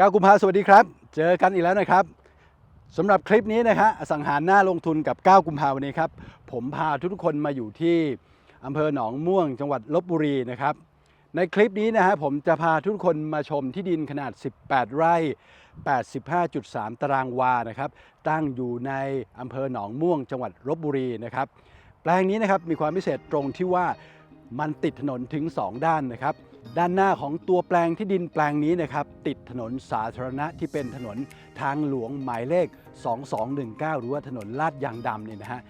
9กุมภาสวัสดีครับ เจอกันอีกแล้วนะครับสำหรับคลิปนี้นะฮะสังหารหน้าลงทุนกับ 9 กุมภาวันนี้ครับ ผมพาทุกคนมาอยู่ที่อำเภอหนองม่วง จังหวัดลบบุรีนะครับ ในคลิปนี้นะฮะผมจะพาทุกคนมาชมที่ดินขนาด 18 ไร่ 85.3 ตารางวานะครับ ตั้งอยู่ในอำเภอหนองม่วง จังหวัดลบบุรีนะครับ แปลงนี้นะครับมีความพิเศษตรงที่ว่า มันติดถนนถึง 2 ด้านนะครับ ด้านหน้าของตัวแปลงที่ดินแปลงนี้นะครับ ติดถนนสาธารณะที่เป็นถนนทางหลวงหมายเลข 2219 หรือว่าถนนลาดยางดำเนี่ยนะฮะ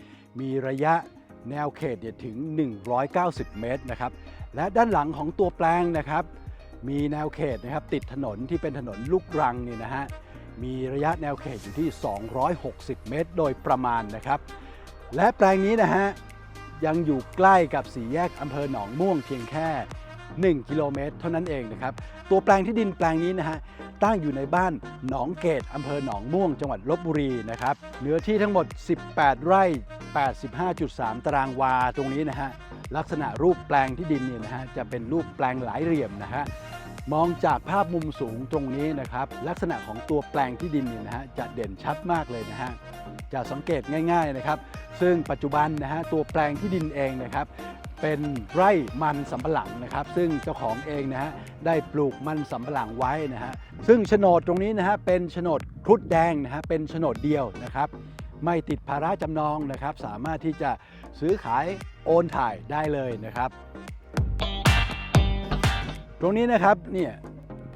มีระยะแนวเขตเนี่ยถึง 190 เมตรนะครับ และด้านหลังของตัวแปลงนะครับ มีแนวเขตนะครับติดถนนที่เป็นถนนลูกรังเนี่ยนะฮะมีระยะแนวเขตอยู่ที่ 260 เมตร โดยประมาณนะครับ และแปลงนี้นะฮะ ยังอยู่ใกล้กับสี่แยกอำเภอหนองม่วงเพียงแค่ 1 กิโลเมตร เท่านั้นเองนะครับ ตัวแปลงที่ดินแปลงนี้นะฮะตั้งอยู่ในบ้านหนองเกตอำเภอหนองม่วง จังหวัดลบบุรีนะครับเนื้อที่ทั้งหมด 18 ไร่ 85.3 ตารางวาตรงนี้นะฮะลักษณะรูปแปลงที่ดินเนี่ยนะฮะจะเป็นรูปแปลงหลายเหลี่ยมนะฮะ มองจากภาพมุมสูงตรงนี้นะครับ ลักษณะของตัวแปลงที่ดินเนี่ยนะฮะจะเด่นชัดมากเลยนะฮะจะสังเกตง่ายๆนะครับ ซึ่งปัจจุบันนะฮะตัวแปลงที่ดินเองนะครับเป็นไร่มันสำปะหลังนะครับ ซึ่งเจ้าของเองนะฮะได้ปลูกมันสำปะหลังไว้นะฮะซึ่งโฉนดตรงนี้นะฮะเป็นโฉนดครุฑแดงนะฮะเป็นโฉนดเดียวนะครับ ไม่ติดภาระจำนองนะครับ สามารถที่จะซื้อขายโอนถ่ายได้เลยนะครับ ตรงนี้นะครับเนี่ย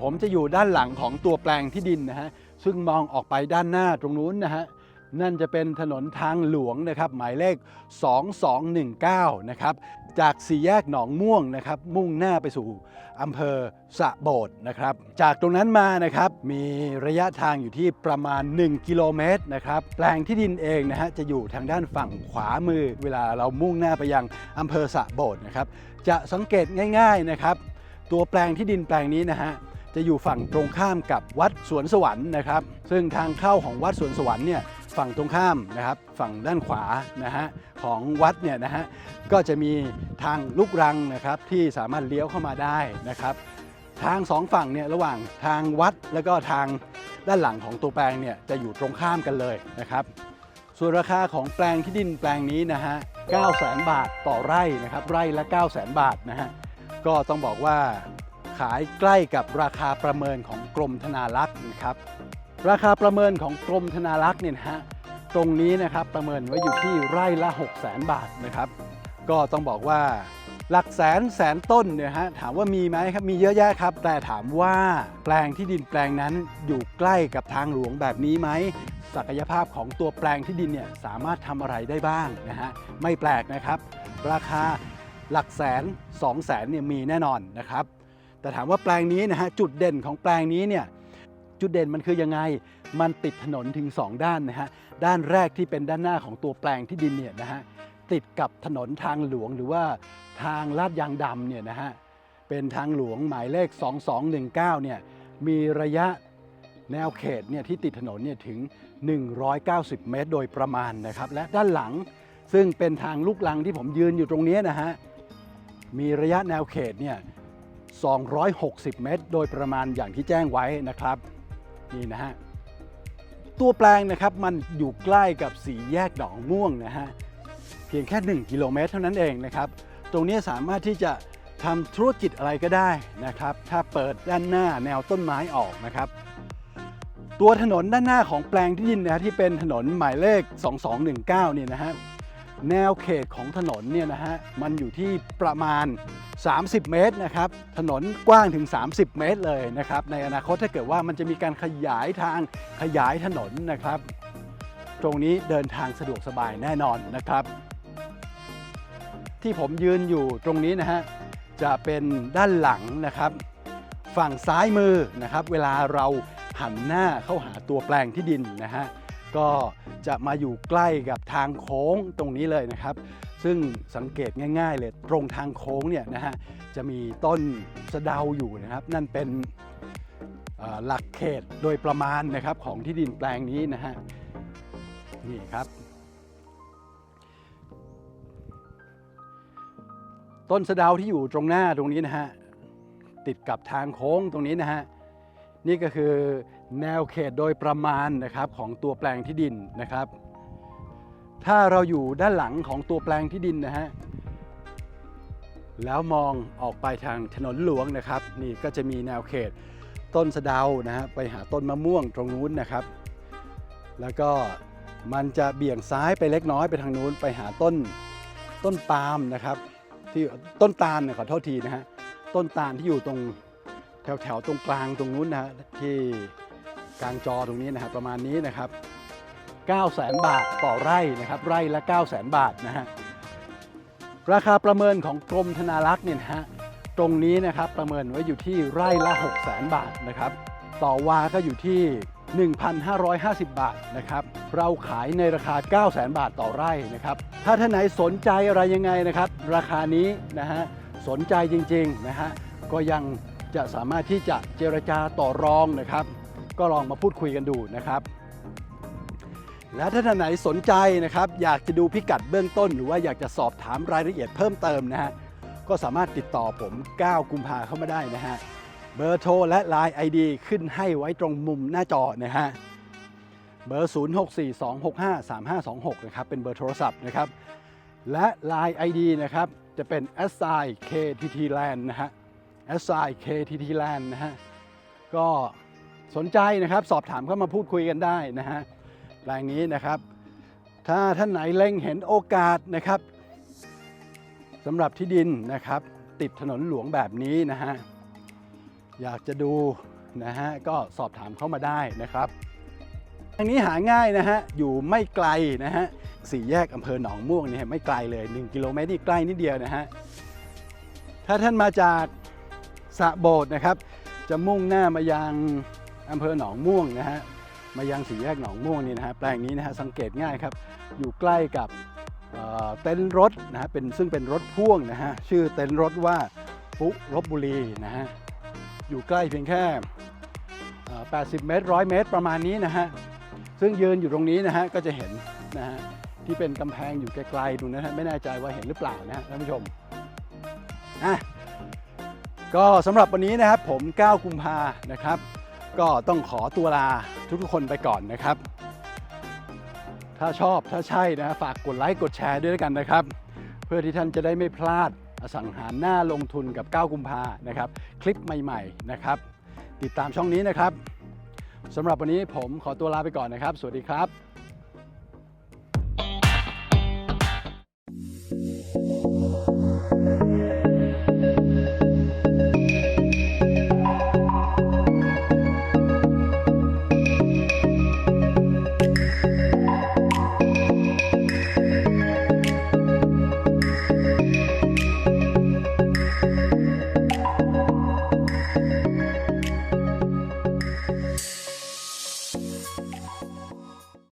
ผมจะอยู่ด้านหลังของตัวแปลงที่ดินนะฮะซึ่งมองออกไปด้านหน้าตรงนู้นนะฮะนั่นจะเป็นถนนทางหลวงนะครับหมายเลข 2219 นะครับจากสี่แยกหนองม่วงนะครับมุ่งหน้าไปสู่อำเภอสะโบดนะครับ จากตรงนั้นมานะครับมีระยะทางอยู่ที่ประมาณ 1 กิโลเมตรนะครับแปลงที่ดินเองนะฮะจะอยู่ทางด้านฝั่งขวามือ เวลาเรามุ่งหน้าไปยังอำเภอสะโบดนะครับจะสังเกตง่าย ๆนะครับ ตัวแปลงที่ดินแปลงนี้นะฮะจะอยู่ฝั่งตรงข้ามกับวัดสวนสวรรค์นะครับ ซึ่งทางเข้าของวัดสวนสวรรค์เนี่ยฝั่งตรงข้ามนะครับ ฝั่งด้านขวานะฮะของวัดเนี่ยนะฮะก็จะมีทางลูกรังนะครับที่สามารถเลี้ยวเข้ามาได้นะครับ ทางสองฝั่งเนี่ยระหว่างทางวัดแล้วก็ทางด้านหลังของตัวแปลงเนี่ยจะอยู่ตรงข้ามกันเลยนะครับ ส่วนราคาของแปลงที่ดินแปลงนี้นะฮะ9 0 0 0 0บาทต่อไร่นะครับ ไร่ละ 9 0 0 0 0บาทนะฮะ ก็ต้องบอกว่าขายใกล้กับราคาประเมินของกรมธนารักษ์นะครับ ราคาประเมินของกรมธนารักษ์เนี่ยนะฮะตรงนี้นะครับประเมินไว้อยู่ที่ไร่ละ6 0 0 0 0 0 บาทนะครับ ก็ต้องบอกว่าหลักแสนแสนต้นเนี่ยฮะถามว่ามีไหมครับมีเยอะแยะครับ แต่ถามว่าแปลงที่ดินแปลงนั้นอยู่ใกล้กับทางหลวงแบบนี้ไหมศักยภาพของตัวแปลงที่ดินเนี่ยสามารถทำอะไรได้บ้างนะฮะไม่แปลกนะครับ ราคา หลักแสน2 0 0แสนเนี่ยมีแน่นอนนะครับ แต่ถามว่าแปลงนี้นะฮะจุดเด่นของแปลงนี้เนี่ยจุดเด่นมันคือยังไง มันติดถนนถึง 2 ด้านนะฮะ ด้านแรกที่เป็นด้านหน้าของตัวแปลงที่ดินเนี่ยนะฮะ ติดกับถนนทางหลวงหรือว่าทางลาดยางดำเนี่ยนะฮะ เป็นทางหลวงหมายเลข 2219 เนี่ย มีระยะแนวเขตเนี่ยที่ติดถนนเนี่ยถึง 190 เมตรโดยประมาณนะครับ และด้านหลังซึ่งเป็นทางลูกลังที่ผมยืนอยู่ตรงนี้นะฮะ มีระยะแนวเขตเนี่ย 260 เมตร โดยประมาณอย่างที่แจ้งไว้นะครับ นี่นะฮะ ตัวแปลงนะครับมันอยู่ใกล้กับสีแยกหนองม่วงนะฮะ เพียงแค่ 1 กิโลเมตรเท่านั้นเองนะครับ ตรงนี้สามารถที่จะทำธุรกิจอะไรก็ได้นะครับ ถ้าเปิดด้านหน้าแนวต้นไม้ออกนะครับ ตัวถนนด้านหน้าของแปลงที่ดินนะที่เป็นถนนหมายเลข 2219 เนี่ยนะฮะ แนวเขตของถนนเนี่ยนะฮะมันอยู่ที่ประมาณ 30 เมตรนะครับถนนกว้างถึง 30 เมตรเลยนะครับในอนาคตถ้าเกิดว่ามันจะมีการขยายทางขยายถนนนะครับ ตรงนี้เดินทางสะดวกสบายแน่นอนนะครับ ที่ผมยืนอยู่ตรงนี้นะฮะจะเป็นด้านหลังนะครับ ฝั่งซ้ายมือนะครับ เวลาเราหันหน้าเข้าหาตัวแปลงที่ดินนะฮะ ก็จะมาอยู่ใกล้กับทางโค้งตรงนี้เลยนะครับ ซึ่งสังเกตง่าย ๆ เลยตรงทางโค้งเนี่ยนะฮะจะมีต้นสะเดาอยู่นะครับ นั่นเป็นหลักเขตโดยประมาณนะครับของที่ดินแปลงนี้นะฮะนี่ครับ ต้นสะเดาที่อยู่ตรงหน้าตรงนี้นะฮะติดกับทางโค้งตรงนี้นะฮะนี่ก็คือ แนวเขตโดยประมาณนะครับของตัวแปลงที่ดินนะครับ ถ้าเราอยู่ด้านหลังของตัวแปลงที่ดินนะฮะแล้วมองออกไปทางถนนหลวงนะครับ นี่ก็จะมีแนวเขตต้นสะเดานะฮะไปหาต้นมะม่วงตรงนู้นนะครับ แล้วก็มันจะเบี่ยงซ้ายไปเล็กน้อยไปทางนู้นไปหาต้นต้นปาล์มนะครับ ที่ต้นตาลเนี่ยขอโทษทีนะฮะต้นตาลที่อยู่ตรงแถวแถวๆตรงกลางตรงนู้นนะฮะที่ กลางจอตรงนี้นะครับประมาณนี้นะครับ 9 0 0 0 0 0 บาทต่อไร่นะครับไร่ละ 9 0 0 0 0 0 บาทนะฮะราคาประเมินของกรมธนารักษ์เนี่ยนะฮะตรงนี้นะครับประเมินไว้อยู่ที่ไร่ละ6 0 0 0 0 0 บาทนะครับต่อวาก็อยู่ที่ 1,550 บาทนะครับเราขายในราคา 9 0 0 0 0 0 บาทต่อไร่นะครับถ้าท่านไหนสนใจอะไรยังไงนะครับ ราคานี้นะฮะสนใจจริงๆนะฮะก็ยังจะสามารถที่จะเจรจาต่อรองนะครับ ก็ลองมาพูดคุยกันดูนะครับ และถ้าท่านไหนสนใจนะครับ อยากจะดูพิกัดเบื้องต้น หรือว่าอยากจะสอบถามรายละเอียดเพิ่มเติมนะฮะก็สามารถติดต่อผม 9 กุมภาเข้ามาได้นะฮะเบอร์โทรและ Line ID ขึ้นให้ไว้ตรงมุมหน้าจอนะฮะเบอร์ 0642653526 นะครับ เป็นเบอร์โทรศัพท์นะครับ และ Line ID นะครับ จะเป็น s i KTT Land นะฮะ s i KTT Land นะฮะ ก็ สนใจนะครับสอบถามเข้ามาพูดคุยกันได้นะฮะแปลงนี้นะครับ ถ้าท่านไหนเล็งเห็นโอกาสนะครับสำหรับที่ดินนะครับ ติดถนนหลวงแบบนี้นะฮะอยากจะดูนะฮะก็สอบถามเข้ามาได้นะครับแปลงนี้หาง่ายนะฮะอยู่ไม่ไกลนะฮะสี่แยกอำเภอหนองม่วงเนี่ยไม่ไกลเลย 1 กิโลเมตรนี่ใกล้นิดเดียวนะฮะถ้าท่านมาจากสะโบดนะครับ จะมุ่งหน้ามายัง อำเภอหนองม่วงนะฮะมายังสี่แยกหนองม่วงนี่นะฮะแปลงนี้นะฮะสังเกตง่ายครับ อยู่ใกล้กับเเต็นท์รถนะฮะเป็นซึ่งเป็นรถพ่วงนะฮะชื่อเต็นท์รถว่าปุ๊ลบบุรีนะฮะอยู่ใกล้เพียงแค่ 80 เมตร 100 เมตรประมาณนี้นะฮะซึ่งยืนอยู่ตรงนี้นะฮะก็จะเห็นนะฮะที่เป็นกำแพงอยู่ไกลๆตรงนั้นนะฮะไม่แน่ใจว่าเห็นหรือเปล่านะฮะท่านผู้ชมอะก็สำหรับวันนี้นะครับผม 9 กุมภานะครับ ก็ต้องขอตัวลาทุกๆคนไปก่อนนะครับ ถ้าชอบถ้าใช่นะฝากกดไลค์กดแชร์ด้วยกันนะครับ เพื่อที่ท่านจะได้ไม่พลาดอสังหารหน้าลงทุนกับ 9 กุมภานะครับ คลิปใหม่ๆนะครับ ติดตามช่องนี้นะครับสำหรับวันนี้ผมขอตัวลาไปก่อนนะครับ สวัสดีครับ